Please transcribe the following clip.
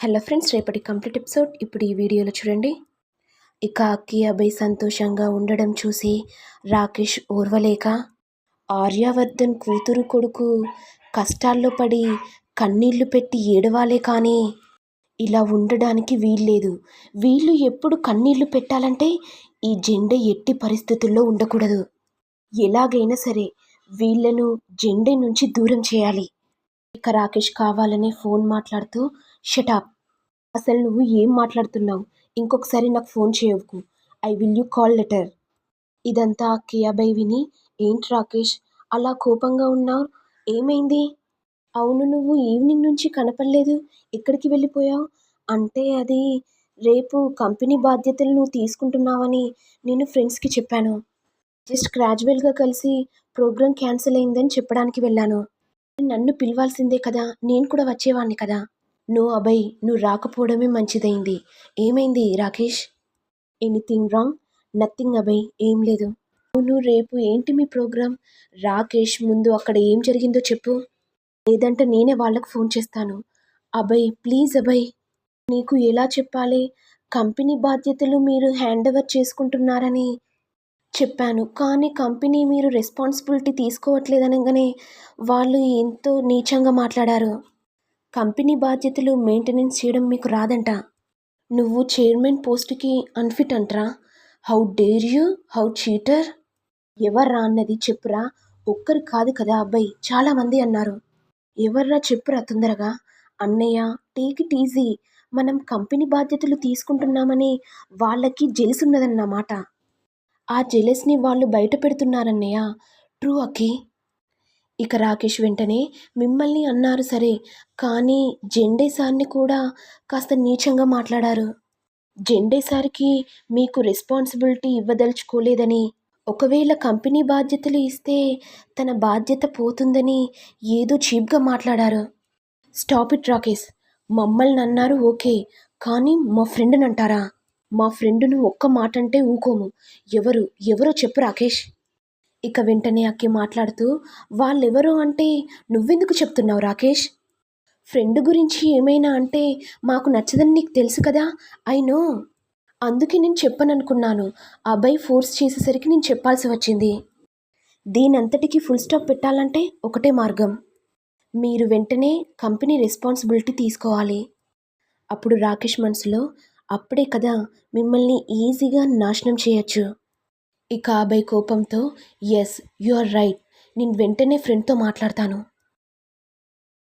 Hello friends రేపటి complete episode. ఇప్పుడు ఈ వీడియోలో చూడండి. ఇక అక్కి అభయ్ సంతోషంగా ఉండడం చూసి రాకేష్ ఓర్వలేక ఆర్యావర్ధన్ కూతురు కొడుకు కష్టాల్లో పడి కన్నీళ్ళు పెట్టి ఏడవాలే కానీ ఇలా ఉండడానికి వీల్లేదు. వీళ్ళు ఎప్పుడు కన్నీళ్ళు పెట్టాలంటే ఈ జెండా ఎట్టి పరిస్థితుల్లో ఉండకూడదు. ఎలాగైనా సరే వీళ్ళను జెండే నుంచి దూరం చేయాలి. ఇక రాకేష్ కావాలనే ఫోన్ మాట్లాడుతూ షటాప్ అసలు నువ్వు ఏం మాట్లాడుతున్నావు? ఇంకొకసారి నాకు phone చేయవుకు I will you call later. ఇదంతా కియాబై విని ఏంటి రాకేష్? అలా కోపంగా ఉన్నావు? ఏమైంది? అవును నువ్వు ఈవినింగ్ నుంచి కనపడలేదు. ఎక్కడికి వెళ్ళిపోయావు? అంటే అది రేపు కంపెనీ బాధ్యతలు నువ్వు తీసుకుంటున్నావని నేను ఫ్రెండ్స్కి చెప్పాను. జస్ట్ గ్రాడ్యువల్గా కలిసి ప్రోగ్రామ్ క్యాన్సిల్ అయిందని చెప్పడానికి వెళ్ళాను. నన్ను పిలవాల్సిందే కదా? నేను కూడా వచ్చేవాడిని కదా? నో అభయ్ నువ్వు రాకపోవడమే మంచిదైంది. ఏమైంది Rakesh? Anything wrong? Nothing Abhay ఏం లేదు. నువ్వు రేపు ఏంటి మీ ప్రోగ్రామ్ రాకేష్ ముందు అక్కడ ఏం జరిగిందో చెప్పు. లేదంటే నేనే వాళ్ళకు ఫోన్ చేస్తాను. అభయ్ ప్లీజ్ అభయ్. నీకు ఎలా చెప్పాలి? కంపెనీ బాధ్యతలు మీరు హ్యాండ్ ఓవర్ చేసుకుంటున్నారని. చెప్పాను. కానీ కంపెనీ మీరు రెస్పాన్సిబిలిటీ తీసుకోవట్లేదనగానే వాళ్ళు ఎంతో నీచంగా మాట్లాడారు. కంపెనీ బాధ్యతలు మెయింటెనెన్స్ చేయడం మీకు రాదంట. నువ్వు చైర్మన్ పోస్ట్కి unfit అంటరా. How dare you? How cheater? ఎవర్రా అన్నది చెప్పురా. ఒక్కరు కాదు కదా అబ్బాయి. చాలామంది అన్నారు. ఎవర్రా చెప్పురా తొందరగా? అన్నయ్య టేక్ ఇట్ ఈజీ. మనం కంపెనీ బాధ్యతలు తీసుకుంటున్నామని వాళ్ళకి జెలుసున్నదన్నమాట. ఆ జెలస్ని వాళ్ళు బయట పెడుతున్నారన్నయ్య. ట్రూ అక్కి ఇక రాకేష్ వెంటనే మిమ్మల్ని అన్నారు సరే కానీ జెండే సార్ని కూడా కాస్త నీచంగా మాట్లాడారు. జెండే సార్కి మీకు రెస్పాన్సిబిలిటీ ఇవ్వదలుచుకోలేదని ఒకవేళ కంపెనీ బాధ్యతలు ఇస్తే తన బాధ్యత పోతుందని ఏదో చీప్గా మాట్లాడారు. Stop it Rakesh. మమ్మల్ని అన్నారు ఓకే కానీ మా ఫ్రెండ్ని అంటారా? మా ఫ్రెండును ఒక్క మాట అంటే ఊకోము. ఎవరు? ఎవరో చెప్పు రాకేష్. ఇక వెంటనే అక్కి మాట్లాడుతూ వాళ్ళెవరో అంటే నువ్వెందుకు చెప్తున్నావు రాకేష్? ఫ్రెండ్ గురించి ఏమైనా అంటే మాకు నచ్చదని నీకు తెలుసు కదా? అయినో అందుకే నేను చెప్పననుకున్నాను. అబ్బాయి ఫోర్స్ చేసేసరికి నేను చెప్పాల్సి వచ్చింది. దీనంతటికీ ఫుల్ స్టాప్ పెట్టాలంటే ఒకటే మార్గం. మీరు వెంటనే కంపెనీ రెస్పాన్సిబిలిటీ తీసుకోవాలి. అప్పుడు రాకేష్ మనసులో అప్పుడే కదా మిమ్మల్ని ఈజీగా నాశనం చేయొచ్చు. ఇక అబ్బాయి కోపంతో ఎస్ యు ఆర్ రైట్ నేను వెంటనే ఫ్రెండ్తో మాట్లాడతాను.